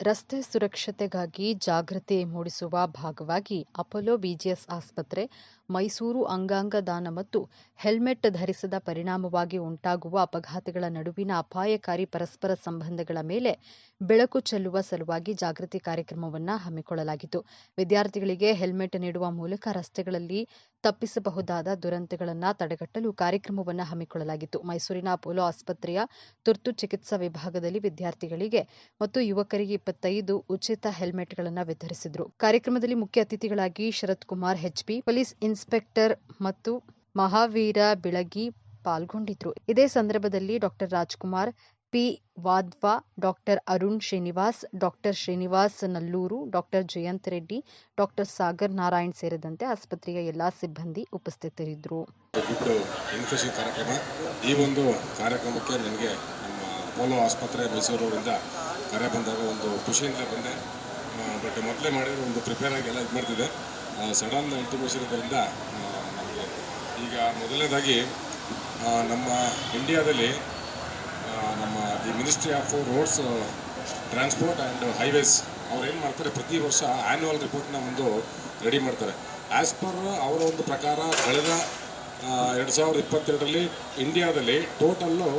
ರಸ್ತೆ ಸುರಕ್ಷತೆಗಾಗಿ ಜಾಗೃತಿ ಮೂಡಿಸುವ ಭಾಗವಾಗಿ ಅಪೋಲೋ ಬಿಜಿಎಸ್ ಆಸ್ಪತ್ರೆ ಮೈಸೂರು ಅಂಗಾಂಗ ದಾನ ಮತ್ತು ಹೆಲ್ಮೆಟ್ ಧರಿಸದ ಪರಿಣಾಮವಾಗಿ ಉಂಟಾಗುವ ಅಪಘಾತಗಳ ನಡುವಿನ ಅಪಾಯಕಾರಿ ಪರಸ್ಪರ ಸಂಬಂಧಗಳ ಮೇಲೆ ಬೆಳಕು ಚೆಲ್ಲುವ ಸಲುವಾಗಿ ಜಾಗೃತಿ ಕಾರ್ಯಕ್ರಮವನ್ನು ಹಮ್ಮಿಕೊಳ್ಳಲಾಗಿತ್ತು. ವಿದ್ಯಾರ್ಥಿಗಳಿಗೆ ಹೆಲ್ಮೆಟ್ ನೀಡುವ ಮೂಲಕ ರಸ್ತೆಗಳಲ್ಲಿ ತಪ್ಪಿಸಬಹುದಾದ ದುರಂತಗಳನ್ನು ತಡೆಗಟ್ಟಲು ಕಾರ್ಯಕ್ರಮವನ್ನು ಹಮ್ಮಿಕೊಳ್ಳಲಾಗಿತ್ತು. ಮೈಸೂರಿನ ಅಪೋಲೋ ಆಸ್ಪತ್ರೆಯ ತುರ್ತು ಚಿಕಿತ್ಸಾ ವಿಭಾಗದಲ್ಲಿ ವಿದ್ಯಾರ್ಥಿಗಳಿಗೆ ಮತ್ತು ಯುವಕರಿಗೆ ಇಪ್ಪತ್ತೈದು ಉಚಿತ ಹೆಲ್ಮೆಟ್ಗಳನ್ನು ವಿತರಿಸಿದರು. ಕಾರ್ಯಕ್ರಮದಲ್ಲಿ ಮುಖ್ಯ ಅತಿಥಿಗಳಾಗಿ Sharath Kumar HP police inspector ಮತ್ತು ಮಹಾವೀರ ಬಿಳಗಿ ಪಾಲ್ಗೊಂಡಿದ್ರು ಇದೇ ಸಂದರ್ಭದಲ್ಲಿ doctor Rajkumar, P. Wadhwa doctor Arun Srinivas, doctor Srinivas Nallur, doctor Jayant Reddy, doctor Sagar Narayan ಸೇರಿದಂತೆ ಆಸ್ಪತ್ರೆಯ ಎಲ್ಲಾ ಸಿಬ್ಬಂದಿ ಉಪಸ್ಥಿತರಿದ್ದರು. ಕಾರ್ಯಕ್ರಮ. ಈ ಒಂದು ಕಾರ್ಯಕ್ರಮಕ್ಕೆ ನನಗೆ ನಮ್ಮ ಅಪೋಲೋ ಆಸ್ಪತ್ರೆ ಮೈಸೂರವರಿಂದ ಕರೆ ಬಂದಾಗ ಒಂದು ಖುಷಿಯಿಂದ ಬಂದೆ. ಬಟ್ ಮೊದಲೇ ಮಾಡಿದ್ರೆ ಒಂದು ಪ್ರಿಪೇರ್ ಆಗಿ ಎಲ್ಲ ಇದು ಮಾಡ್ತಿದ್ದೆ. ಸಡನ್ ಇಂಟಿಮೇಷನ್ ಇದರಿಂದ ನಮಗೆ ಈಗ ಮೊದಲನೇದಾಗಿ ನಮ್ಮ ಇಂಡಿಯಾದಲ್ಲಿ ನಮ್ಮ the ministry of roads transport and highways ಅವ್ರು ಏನು ಮಾಡ್ತಾರೆ, ಪ್ರತಿ ವರ್ಷ ಆ್ಯನ್ಯುವಲ್ ರಿಪೋರ್ಟ್ನ ಒಂದು ರೆಡಿ ಮಾಡ್ತಾರೆ. ಆ್ಯಸ್ ಪರ್ ಅವರ ಒಂದು ಪ್ರಕಾರ, ಕಳೆದ ಎರಡು ಸಾವಿರದ ಇಪ್ಪತ್ತೆರಡರಲ್ಲಿ ಇಂಡಿಯಾದಲ್ಲಿ total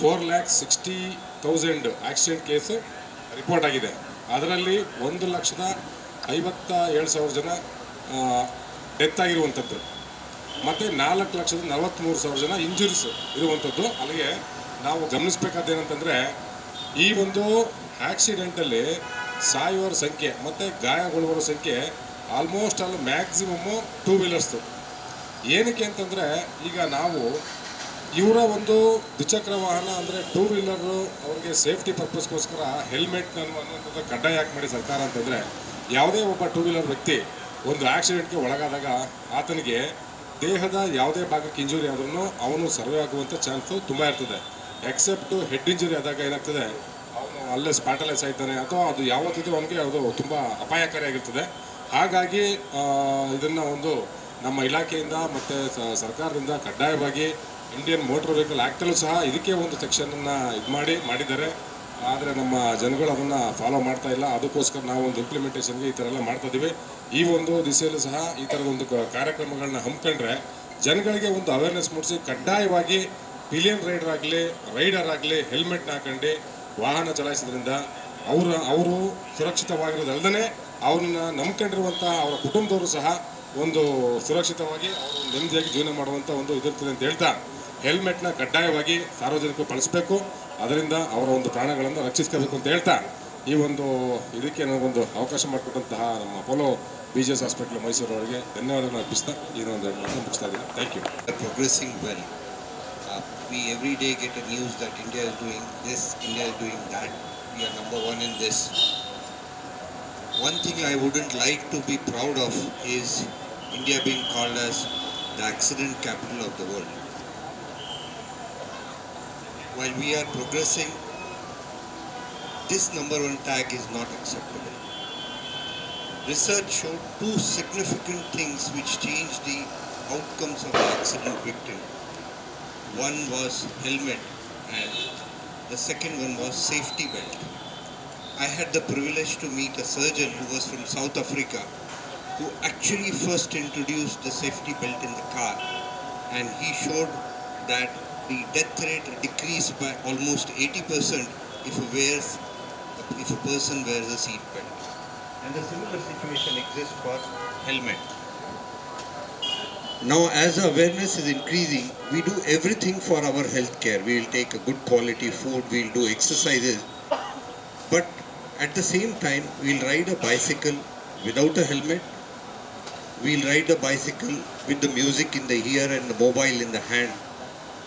four lakh sixty thousand accident case report ಆಗಿದೆ. ಅದರಲ್ಲಿ ಒಂದು ಲಕ್ಷದ ಐವತ್ತ ಏಳು ಸಾವಿರ ಜನ ಡೆತ್ ಆಗಿರುವಂಥದ್ದು ಮತ್ತು ನಾಲ್ಕು ಲಕ್ಷದ ನಲವತ್ತ್ಮೂರು ಸಾವಿರ ಜನ ಇಂಜುರೀಸ್ ಇರುವಂಥದ್ದು. ಅಲ್ಲಿಗೆ ನಾವು ಗಮನಿಸಬೇಕಾದ ಏನಂತಂದರೆ ಈ ಒಂದು ಆಕ್ಸಿಡೆಂಟಲ್ಲಿ ಸಾಯುವವರ ಸಂಖ್ಯೆ, ಮತ್ತು ಗಾಯಗೊಳ್ಳುವವರ ಸಂಖ್ಯೆ ಆಲ್ಮೋಸ್ಟ್ ಆಲ್ ಮ್ಯಾಕ್ಸಿಮಮ್ಮು ಟೂ ವೀಲರ್ಸ್ದು ಏನಕ್ಕೆ ಅಂತಂದರೆ, ಈಗ ನಾವು ಇವರ ಒಂದು ದ್ವಿಚಕ್ರ ವಾಹನ ಅಂದರೆ ಟೂ ವೀಲರು ಅವ್ರಿಗೆ ಸೇಫ್ಟಿ ಪರ್ಪಸ್ಗೋಸ್ಕರ ಹೆಲ್ಮೆಟ್ ಅನ್ನುವಂಥದ್ದು ಕಡ್ಡಾಯ ಯಾಕೆ ಮಾಡಿ ಸರ್ಕಾರ ಅಂತಂದರೆ, ಯಾವುದೇ ಒಬ್ಬ ಟೂ ವೀಲರ್ ವ್ಯಕ್ತಿ ಒಂದು ಆಕ್ಸಿಡೆಂಟ್ಗೆ ಒಳಗಾದಾಗ ಆತನಿಗೆ ದೇಹದ ಯಾವುದೇ ಭಾಗಕ್ಕೆ ಇಂಜುರಿ ಆದ್ರೂ ಅವನು ಸರ್ವೆ ಆಗುವಂಥ ಚಾನ್ಸು ತುಂಬ ಇರ್ತದೆ. ಎಕ್ಸೆಪ್ಟು ಹೆಡ್ ಇಂಜುರಿ ಆದಾಗ ಏನಾಗ್ತದೆ, ಅವನು ಅಲ್ಲೇ ಸ್ಪಾಟಲೈಸ್ ಆಯ್ತಾನೆ ಅಥವಾ ಅದು ಯಾವತ್ತಿದ್ರು ಅವನಿಗೆ ಅದು ತುಂಬ ಅಪಾಯಕಾರಿಯಾಗಿರ್ತದೆ ಹಾಗಾಗಿ ಇದನ್ನು ಒಂದು ನಮ್ಮ ಇಲಾಖೆಯಿಂದ ಮತ್ತು ಸರ್ಕಾರದಿಂದ ಕಡ್ಡಾಯವಾಗಿ ಇಂಡಿಯನ್ ಮೋಟರ್ ವೆಹಿಕಲ್ ಆ್ಯಕ್ಟಲ್ಲೂ ಸಹ ಇದಕ್ಕೆ ಒಂದು ಸೆಕ್ಷನನ್ನು ಇದು ಮಾಡಿ ಮಾಡಿದ್ದಾರೆ. ಆದರೆ ನಮ್ಮ ಜನಗಳು ಅದನ್ನು ಫಾಲೋ ಮಾಡ್ತಾ ಇಲ್ಲ. ಅದಕ್ಕೋಸ್ಕರ ನಾವು ಒಂದು ಇಂಪ್ಲಿಮೆಂಟೇಷನ್ಗೆ ಈ ಥರ ಎಲ್ಲ ಮಾಡ್ತಾ ಇದ್ದೀವಿ ಈ ಒಂದು ದಿಸೆಯಲ್ಲೂ ಸಹ ಈ ಥರದ ಒಂದು ಕಾರ್ಯಕ್ರಮಗಳನ್ನ ಹಮ್ಮಿಕೊಂಡ್ರೆ ಜನಗಳಿಗೆ ಒಂದು ಅವೇರ್ನೆಸ್ ಮೂಡಿಸಿ ಕಡ್ಡಾಯವಾಗಿ ಪಿಲಿಯನ್ ರೈಡರ್ ಆಗಲಿ ರೈಡರ್ ಆಗಲಿ ಹೆಲ್ಮೆಟ್ನ ಹಾಕೊಂಡು ವಾಹನ ಚಲಾಯಿಸೋದ್ರಿಂದ ಅವರ, ಅವರು ಸುರಕ್ಷಿತವಾಗಿರೋದಲ್ಲದೇ ಅವ್ರನ್ನ ನಂಬ್ಕೊಂಡಿರುವಂಥ ಅವರ ಕುಟುಂಬದವರು ಸಹ ಒಂದು ಸುರಕ್ಷಿತವಾಗಿ ಅವರು ನೆಮ್ಮದಿಯಾಗಿ ಜೀವನ ಮಾಡುವಂಥ ಒಂದು ಇದಿರ್ತದೆ ಅಂತ ಹೇಳ್ತಾ ಹೆಲ್ಮೆಟ್ನ ಕಡ್ಡಾಯವಾಗಿ ಸಾರ್ವಜನಿಕರು ಬಳಸಬೇಕು ಅದರಿಂದ ಅವರ ಒಂದು ಪ್ರಾಣಗಳನ್ನು ರಕ್ಷಿಸ್ಕೋಬೇಕು ಅಂತ ಹೇಳ್ತಾ ಈ ಒಂದು ಇದಕ್ಕೆ ನನಗೊಂದು ಅವಕಾಶ ಮಾಡಿಕೊಟ್ಟಂತಹ ನಮ್ಮ Apollo B G S hospital Mysuru ಅವರಿಗೆ ಧನ್ಯವಾದಗಳನ್ನು ಅರ್ಪಿಸ್ತಾ ಒಂದು ಮಾತನ್ನು ಮುಗಿಸ್ತಾ ಇದ್ದೀನಿ. Thank you progressing well we every we every day news that India is India this India is India is doing are number are in this one thing I thing like to be proud of proud India is India as the accident capital of capital world. While we are progressing, this number one tag is not acceptable. Research showed two significant things which changed the outcomes of the accident victim. One was helmet and the second one was safety belt. I had the privilege to meet a surgeon who was from South Africa who actually first introduced the safety belt in the car and he showed that the death rate decreased by almost 80% if a wears if a person wears a seat belt. And the similar situation exists for helmet. Now, as awareness is increasing, we do everything for our health care. We will take a good quality food, we'll do exercises, but at the same time, we'll ride a bicycle without a helmet. We'll ride a bicycle with the music in the ear and the mobile in the hand,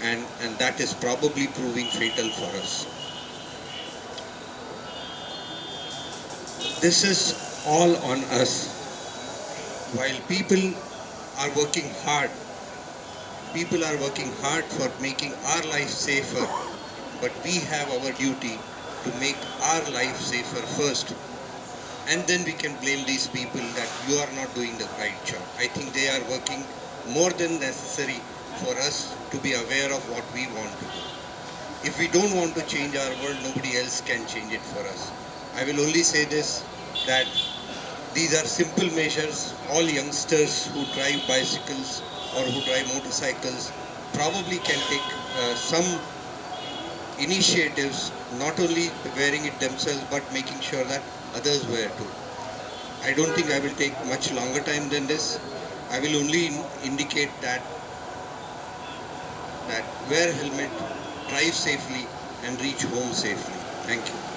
and, and that is probably proving fatal for us. This is all on us. While people are working hard, people are working hard for making our life safer, but we have our duty to make our life safer first. And then we can blame these people that you are not doing the right job. I think they are working more than necessary for us to be aware of what we want to do. If we don't want to change our world, nobody else can change it for us. I will only say this that these are simple measures. All youngsters who drive bicycles or who drive motorcycles probably can take uh, some initiatives, not only wearing it themselves but making sure that others wear too. I don't think I will take much longer time than this. I will only in- indicate that that wear helmet, drive safely, and reach home safely. Thank you.